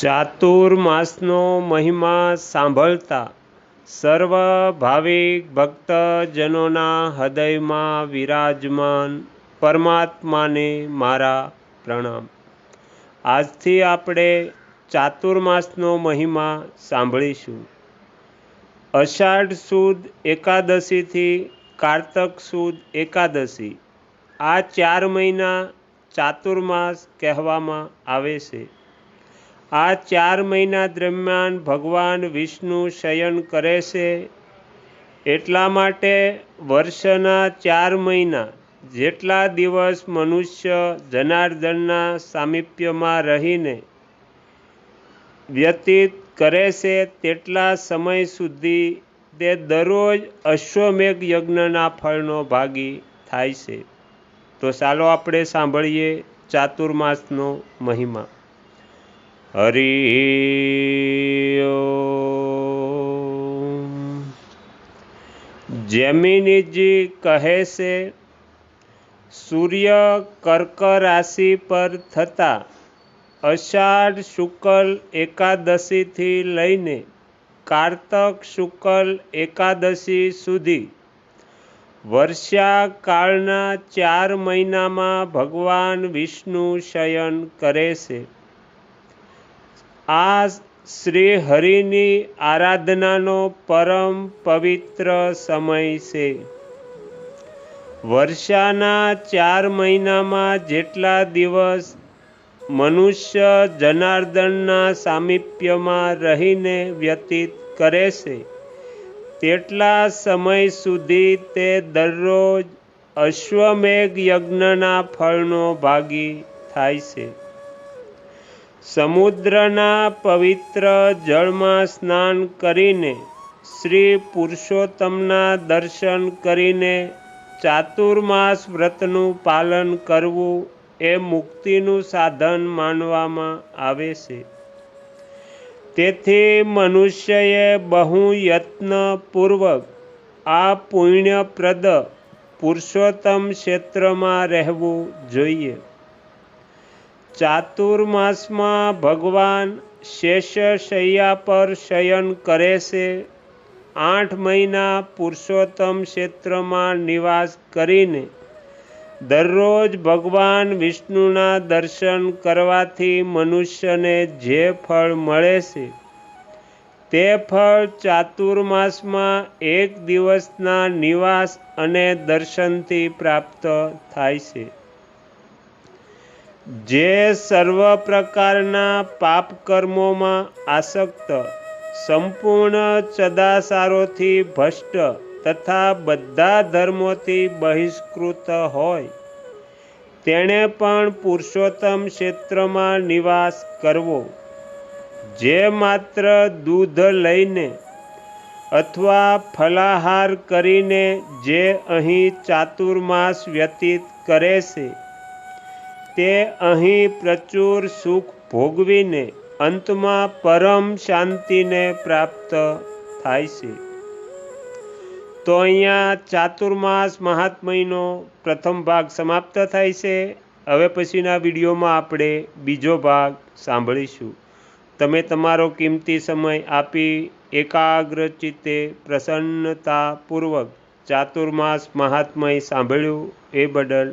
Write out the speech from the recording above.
ચાતુર્માસનો મહિમા સાંભળતા સર્વ ભાવિક ભક્તજનોના હૃદયમાં વિરાજમાન પરમાત્માને મારા પ્રણામ. આજથી આપણે ચાતુર્માસનો મહિમા સાંભળીશું. અષાઢ સુદ એકાદશીથી કારતક સુદ એકાદશી આ ચાર મહિના ચાતુર્માસ કહેવામાં આવે છે. આ ચાર મહિના દરમિયાન ભગવાન વિષ્ણુ શયન કરે છે. એટલા માટે વર્ષના ચાર મહિના જેટલા દિવસ મનુષ્ય જનાર્દનના સામીપ્યમાં રહીને વ્યતીત કરે છે, તેટલા સમય સુધી તે દરરોજ અશ્વમેઘ યજ્ઞના ફળનો ભાગી થાય છે. તો ચાલો આપણે સાંભળીએ ચાતુર્માસનો મહિમા. હરિ જેમિનીજી કહે છે સૂર્ય કર્ક રાશિ પર થતા અષાઢ શુક્લ એકાદશીથી લઈને કારતક શુક્લ એકાદશી સુધી વર્ષાકાળના ચાર મહિનામાં ભગવાન વિષ્ણુ શયન કરે છે આ શ્રી હરિની આરાધનાનો પરમ પવિત્ર સમય છે. વર્ષાના ચાર મહિનામાં જેટલા દિવસ મનુષ્ય જનાર્દનના સામીપ્યમાં રહીને વ્યતીત કરે છે, તેટલા સમય સુધી તે દરરોજ અશ્વમેઘ યજ્ઞના ફળનો ભાગી થાય છે. સમુદ્રના પવિત્ર જળમાં સ્નાન કરીને શ્રી પુરુષોત્તમના દર્શન કરીને ચાતુર્માસ વ્રતનું પાલન કરવું એ મુક્તિનું સાધન માનવામાં આવે છે. તેથી મનુષ્યએ બહુ યત્નપૂર્વક આ પુણ્યપ્રદ પુરુષોત્તમ ક્ષેત્રમાં રહેવું જોઈએ. ચાતુર્માસમાં ભગવાન શેષશૈયા પર શયન કરે છે. આઠ મહિના પુરુષોત્તમ ક્ષેત્રમાં નિવાસ કરીને દરરોજ ભગવાન વિષ્ણુના દર્શન કરવાથી મનુષ્યને જે ફળ મળે છે, તે ફળ ચાતુર્માસમાં એક દિવસના નિવાસ અને દર્શનથી પ્રાપ્ત થાય છે. જે સર્વ પ્રકારના પાપ કર્મોમાં આસક્ત, સંપૂર્ણ ચદાસારોથી ભ્રષ્ટ તથા બધા ધર્મોથી બહિષ્કૃત હોય, તેણે પણ પુરુષોત્તમ ક્ષેત્રમાં નિવાસ કરવો. જે માત્ર દૂધ લઈને અથવા ફલાહાર કરીને જે અહીં ચાતુર્માસ વ્યતીત કરે છે તે અહીં પ્રચુર સુખ ભોગવીને અંતમાં પરમ શાંતિને પ્રાપ્ત થાય છે. તો અહીંયા ચાતુર્માસ મહાત્મયનો પ્રથમ ભાગ સમાપ્ત થાય છે. હવે પછીના વિડીયોમાં આપણે બીજો ભાગ સાંભળીશું. તમે તમારો કિંમતી સમય આપી એકાગ્ર ચિત્તે પ્રસન્નતાપૂર્વક ચાતુર્માસ મહાત્મય સાંભળ્યું એ બદલ